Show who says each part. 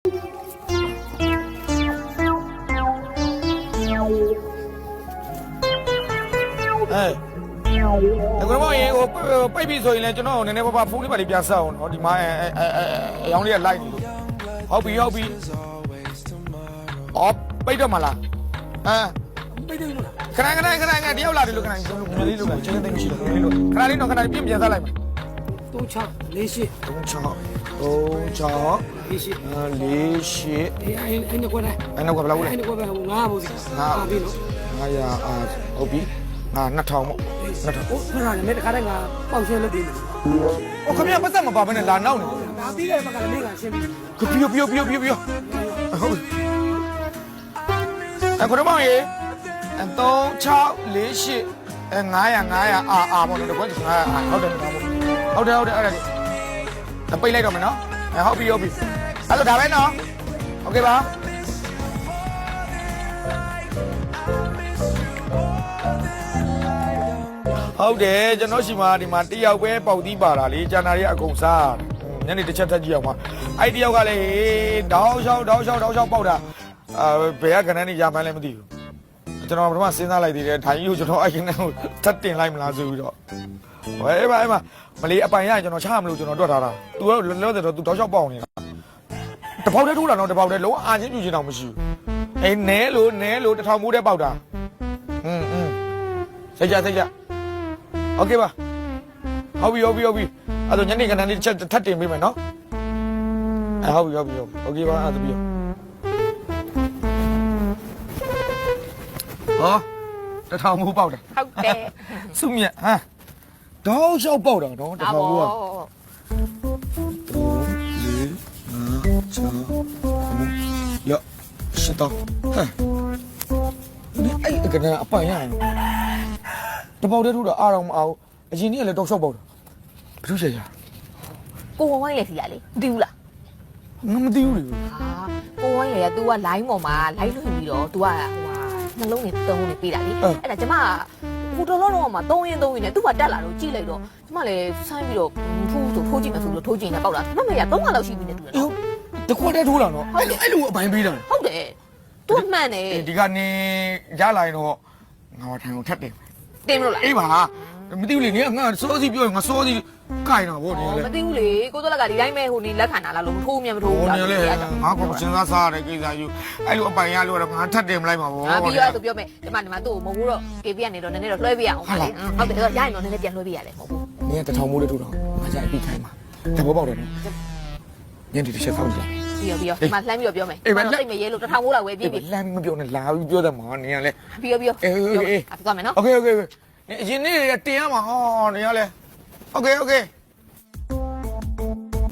Speaker 1: အဲဒါကမောရေဟိုပိတ်ပြီဆိုရင်လည်းကျွန်တော်နည်းနည်းပါးပါဖုန်းလေးပါလေးပြဆက်အောင်နော်ဒီမှာအဲအဲအဲအရောင်းလေးကလိုက်နေလို့ဟုတ်ပြီဟုတ်ပြီအော်ပိတ်တော့မလားအဲ
Speaker 2: ပိတ်တယ်လို့လား
Speaker 1: ခဏခဏခဏခဏတယောက်လာတယ်လို့ခဏကျွန်တော်ငွေလေးလို့ခချင်းသိမရှိလို့ငွေလေးလို့ခဏလေးတော့ခဏလေးပြင်ပြန်စားလိုက်မယ်
Speaker 2: 3 6 4 8
Speaker 1: 3 6 3 6
Speaker 2: 4 8
Speaker 1: 4 8
Speaker 2: အေးအဲ့အဲ့နဲ့ကွာတယ်
Speaker 1: အဲ့နောက်ကဘယ်လောက်လဲ
Speaker 2: အဲ့နဲ့ကွာပဲဟိုငါဘူးစီ
Speaker 1: ငါ
Speaker 2: ဟာပြီနော်
Speaker 1: 900အာဟုတ်ပြီငါ2000ပေါ့2000
Speaker 2: ဟိုခဏလည်းတခါတည်းငါပေါက်ရှင်းလုပ်ပြီးမယ်။
Speaker 1: အော်ခင်ဗျာပတ်သက်မပါဘဲနဲ့လာနောက်နေ
Speaker 2: ဒါပြီးတဲ့ဘက်ကလည်းမင်းကရှင်းပြီး။
Speaker 1: ကပြိုပြိုပြိုပြိုပြိုဟုတ်ပြီ။အခုတော့မောင်ရေအ3 6 4 8အဲ900 900အာအာပေါ့နော်တကွက်900အာဟုတ်တယ်ဟုတ်တယ်ဟုတ်တယ်အဲ့ဒါကြီးအပိတ်လိုက်တော့မယ်နော်အဲဟုတ်ပြီဟုတ်ပြီ အဲ့တော့ဒါပဲနော်โอเคပါဟုတ်တယ်ကျွန်တော်ရှိမှဒီမှာတယောက်ပဲပေါက်သီးပါတာလေကျန်တာတွေအကုန်စားတယ်ညနေတစ်ချက်ထက်ကြည့်အောင်ပါအဲ့တယောက်ကလည်းတောင်းလျှောက်တောင်းလျှောက်တောင်းလျှောက်ပေါက်တာအာဘယ်ကကနန်းနေရမှန်းလည်းမသိဘူးကျွန်တော်ပထမစဉ်းစားလိုက်သေးတယ်ထိုင်ကြီးကိုကျွန်တော်အဲ့ကနေကိုထပ်တင်လိုက်မလားဆိုပြီးတော့ဝဲပါအဲ့မှာမလေးအပိုင်ရရင်ကျွန်တော်ချမလို့ကျွန်တော်တွက်ထားတာ तू တော့လောလောဆယ်တော့ तू တောင်းလျှောက်ပေါက်နေတာ တပေါက်တည်းထိုးတာတော့တပေါက်တည်းလုံးဝအာချင်းပြူချင်းတော့မရှိဘူးအေးနဲလို့နဲလို့တစ်ထောင်မိုးတည်းပေါက်တာอืมอืมစိတ်ကြစိတ်ကြ โอเคပါဟုတ်ပြီဟုတ်ပြီဟုတ်ပြီအဲ့တော့ညနေကဏ္ဍလေးတစ်ချက်ထပ်တင်ပေးမယ်နော်အဲဟုတ်ပြီဟုတ်ပြီဟုတ်ပြီโอเคပါအဲ့ဒါပြီးဟောတထောင်မူပေါက်တယ်
Speaker 3: ဟုတ်တယ်
Speaker 1: စုမြတ်ဟာတောင်းလျှောက်ပေါက်တာနော်တ
Speaker 3: ဒါ
Speaker 1: ထောင်မူက
Speaker 3: ပေါ့
Speaker 1: ရရှစ်တော့ဟဲ့ဒီအဲ့ကဏ္ဍအပိုင်ရရင်တပေါက်တည်းထိုးတာအားတော့မအောင်အရင်နေ့ကလည်းတောက်လျှောက်ပေါက်တာဘယ်လိုဆက်ရ
Speaker 3: ကိုဝဝိုင်းလေစီရလေမသိဘူးလား
Speaker 1: ငါမသိဘူးလေ
Speaker 3: ဟာကိုဝဝိုင်းလေက तू က line ပေါ်မှာ line လွှင့်ပြီးတော့ तू ကဟိုဟာနှလုံးနဲ့သုံးနေပေးတာလေအဲ့ဒါကျမဟိုတော်တော်တော့မှသုံးရင်သုံးရင်လည်း तू ကတက်လာတော့ကြည့်လိုက်တော့ကျမလည်းဆိုင်းပြီးတော့ထိုးဆိုထိုးကြည့်မယ်ဆိုလို့ထိုးကြည့်နေပေါက်လာမမေရသုံးခါလောက်ရှိပြီနဲ့တူတယ်
Speaker 1: အေး
Speaker 3: နော်
Speaker 1: တခွက်တည်းထိုးလာနော်အဲ့လိုအဲ့လိုအပိုင်းပေးတာ
Speaker 3: ဟုတ်တယ် तू မှန်တယ်
Speaker 1: ဒီကနေရလာရင်တော့ငါမထိုင်အောင်ထပ်တယ်
Speaker 3: တင်မလို့လား
Speaker 1: အေးပါမသိဘူးလေနင်ကငါစောစီပြောရင်ငါစောစီကိုင်တာဗောနင်က
Speaker 3: မ
Speaker 1: လည်း
Speaker 3: သိဘူးလေကိုတော်လက်ကဒီတိုင်းပဲဟိုနေလက်ခံတာလားလို့မထိုးမြန်မထိုး
Speaker 1: ဟို
Speaker 3: ဘူးလား
Speaker 1: နင်လည်းငါကစဉ်းစားစားရတဲ့ကိစ္စယူအဲ့လိုအပိုင်ရလို့တော့ငါထပ်တယ်မလိုက်ပါဘူး
Speaker 3: အာပြီးတော့သူပြောမယ်ဒီမှာဒီမှာသူ့ကိုမဟုတ်ဘူးတော့ KB ကနေတော့နည်းနည်းတော့လွှဲပေးရအောင်ပါလေဟုတ်တယ်ရရင်တော့နည်းနည်းပြန်လွှဲပေးရတယ်မဟုတ်ဘူး
Speaker 1: နင်ကတထောင်မိုးလေးထိုးတော့ငါကြိုက်ပြီးခိုင်းပါတဘောပေါက်တယ်နော်ညနေတစ်ချက်ဆောက်ကြည့်
Speaker 3: ပြီးတော့ပြီးတော့ဒီမှာလှမ်းပြီးတော့ပြောမယ်
Speaker 1: အေးပါ
Speaker 3: စိတ်မရဲလို့တစ်ထောင်မိုးလောက်ဝယ်ပြေး
Speaker 1: အေး
Speaker 3: ပြီ
Speaker 1: လမ်းမပြောနဲ့လာပြီးပြောတယ်မှာနင်ကလည်း
Speaker 3: ပြီးတော့ပြီးတော့
Speaker 1: အေးအေးအေး
Speaker 3: အဲ့သွားမယ်နော်
Speaker 1: โอเคโอเคအရင်နေ့တွေကတင်ရမှာဟောနင်ကလည်းโอเคโอเค